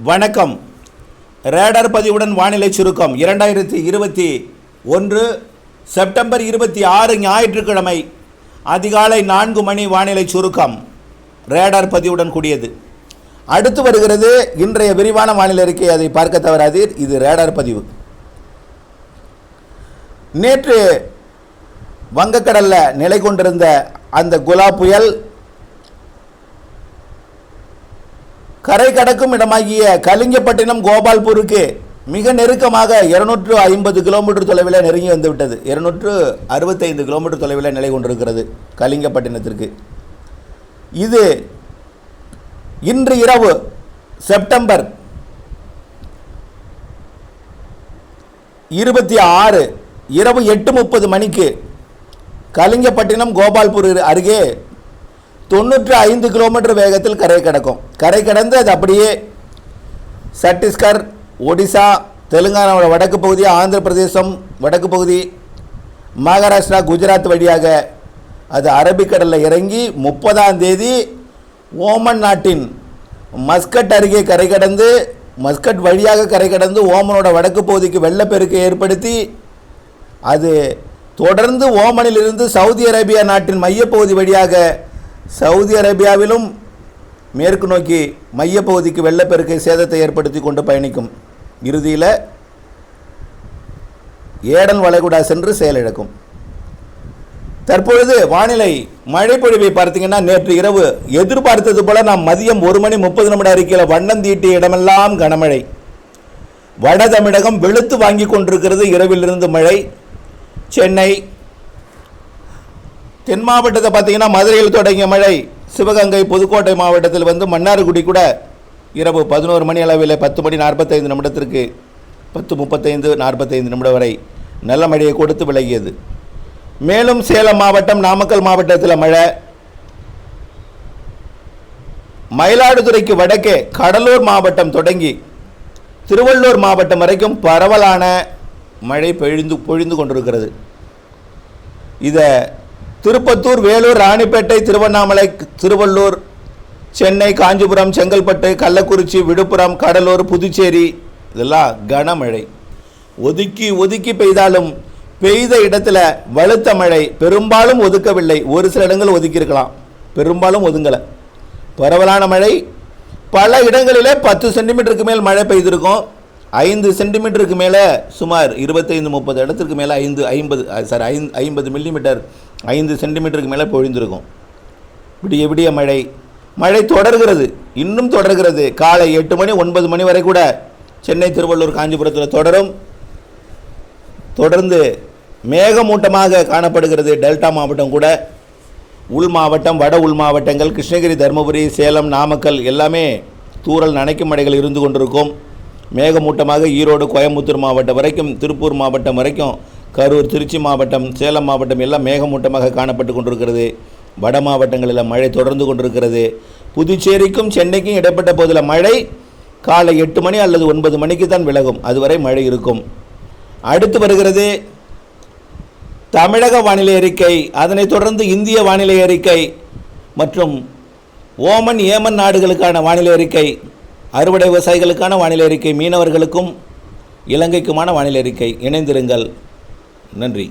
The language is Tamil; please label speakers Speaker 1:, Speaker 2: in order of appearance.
Speaker 1: வணக்கம். ரேடர் பதிவுடன் வானிலை சுருக்கம். இரண்டாயிரத்தி இருபத்தி ஒன்று செப்டம்பர் இருபத்தி ஆறு ஞாயிற்றுக்கிழமை அதிகாலை நான்கு மணி வானிலை சுருக்கம். ரேடார் பதிவுடன் கூடியது. அடுத்து வருகிறது இன்றைய விரிவான வானிலை அறிக்கை. அதை பார்க்க தவறாதீர் இது ரேடார் பதிவு. நேற்று வங்கக்கடலில் நிலை கொண்டிருந்த அந்த குலா புயல் கரை கடக்கும் இடமாகிய கலிங்கப்பட்டினம் கோபால்பூருக்கு மிக நெருக்கமாக இருநூற்று ஐம்பது கிலோமீட்டர் தொலைவில் நெருங்கி வந்துவிட்டது. இருநூற்று அறுபத்தைந்து கிலோமீட்டர் தொலைவில் நிலை கொண்டிருக்கிறது கலிங்கப்பட்டினத்திற்கு. இது இன்று இரவு செப்டம்பர் இருபத்தி ஆறு இரவு எட்டு முப்பது மணிக்கு கலிங்கப்பட்டினம் கோபால்பூர் அருகே தொண்ணூற்று ஐந்து கிலோமீட்டர் வேகத்தில் கரை கடக்கும். கரை கடந்து அது அப்படியே சட்டீஸ்கர் ஒடிசா தெலுங்கானாவோட வடக்கு பகுதி ஆந்திர பிரதேசம் வடக்கு பகுதி மகாராஷ்டிரா குஜராத் வழியாக அது அரபிக்கடலில் இறங்கி முப்பதாம் தேதி ஓமன் நாட்டின் மஸ்கட் அருகே கரை கடந்து மஸ்கட் வழியாக கரை கடந்து ஓமனோட வடக்கு பகுதிக்கு வெள்ளப்பெருக்கை ஏற்படுத்தி அது தொடர்ந்து ஓமனிலிருந்து சவுதி அரேபியா நாட்டின் மையப்பகுதி வழியாக சவுதி அரேபியாவிலும் மேற்கு நோக்கி மையப்பகுதிக்கு வெள்ளப்பெருக்கை சேதத்தை ஏற்படுத்தி கொண்டு பயணிக்கும் இறுதியில் ஏடன் வளைகுடா சென்று செயலிழக்கும் தற்பொழுது வானிலை மழைப்பொழிவை பார்த்தீங்கன்னா நேற்று இரவு எதிர்பார்த்தது போல நாம் மதியம் ஒரு மணி முப்பது நிமிட அறிக்கையில் வண்ணம் தீட்டிய இடமெல்லாம் கனமழை. வட தமிழகம் வெளுத்து வாங்கி கொண்டிருக்கிறது இரவிலிருந்து மழை. சென்னை தென் மாவட்டத்தை பார்த்தீங்கன்னா மதுரையில் தொடங்கிய மழை சிவகங்கை புதுக்கோட்டை மாவட்டத்தில் வந்து மன்னார்குடி கூட இரவு பதினோரு மணி அளவில் பத்து மணி நாற்பத்தைந்து நிமிடத்திற்கு பத்து முப்பத்தைந்து நாற்பத்தைந்து நிமிடம் வரை நல்ல மழையை கொடுத்து விலகியது. மேலும் சேலம் மாவட்டம் நாமக்கல் மாவட்டத்தில் மழை. மயிலாடுதுறைக்கு வடக்கே கடலூர் மாவட்டம் தொடங்கி திருவள்ளூர் மாவட்டம் வரைக்கும் பரவலான மழை பொழிந்து பொழிந்து கொண்டிருக்கிறது. இதை திருப்பத்தூர் வேலூர் ராணிப்பேட்டை திருவண்ணாமலை திருவள்ளூர் சென்னை காஞ்சிபுரம் செங்கல்பட்டு கள்ளக்குறிச்சி விழுப்புரம் கடலூர் புதுச்சேரி இதெல்லாம் கனமழை. ஒதுக்கி ஒதுக்கி பெய்தாலும் பெய்த இடத்துல வலுத்த மழை பெரும்பாலும் ஒதுக்கவில்லை. ஒரு சில இடங்கள் ஒதுக்கியிருக்கலாம். பெரும்பாலும் ஒதுங்கலை. பரவலான மழை. பல இடங்களிலே பத்து சென்டிமீட்டருக்கு மேல் மழை பெய்திருக்கும். ஐந்து சென்டிமீட்டருக்கு மேலே சுமார் இருபத்தைந்து முப்பது இடத்துக்கு மேலே ஐந்து ஐம்பது சாரி ஐந்து ஐம்பது மில்லிமீட்டர் ஐந்து சென்டிமீட்டருக்கு மேலே பொழிந்திருக்கும். விடிய விடிய மழை. மழை தொடர்கிறது. இன்னும் தொடர்கிறது. காலை எட்டு மணி ஒன்பது மணி வரை கூட சென்னை திருவள்ளூர் காஞ்சிபுரத்தில் தொடரும். தொடர்ந்து மேகமூட்டமாக காணப்படுகிறது டெல்டா மாவட்டம் கூட. உள் மாவட்டம் வட உள் மாவட்டங்கள் கிருஷ்ணகிரி தருமபுரி சேலம் நாமக்கல் எல்லாமே தூரல் நனைக்கும் மழைகள் இருந்து கொண்டிருக்கும். மேகமூட்டமாக ஈரோடு கோயம்புத்தூர் மாவட்டம் வரைக்கும் திருப்பூர் மாவட்டம் வரைக்கும் கரூர் திருச்சி மாவட்டம் சேலம் மாவட்டம் எல்லாம் மேகமூட்டமாக காணப்பட்டு கொண்டிருக்கிறது. வட மாவட்டங்களில் மழை தொடர்ந்து கொண்டிருக்கிறது. புதுச்சேரிக்கும் சென்னைக்கும் இடைப்பட்ட போதில் மழை காலை எட்டு மணி அல்லது ஒன்பது மணிக்கு தான் விலகும். அதுவரை மழை இருக்கும். அடுத்து வருகிறது தமிழக வானிலை அறிக்கை. அதனைத் தொடர்ந்து இந்திய வானிலை அறிக்கை மற்றும் ஓமன் ஏமன் நாடுகளுக்கான வானிலை அறிக்கை அறுவடை விவசாயிகளுக்கான வானிலை அறிக்கை மீனவர்களுக்கும் இலங்கைக்குமான வானிலை அறிக்கை. இணைந்திருங்கள். நன்றி.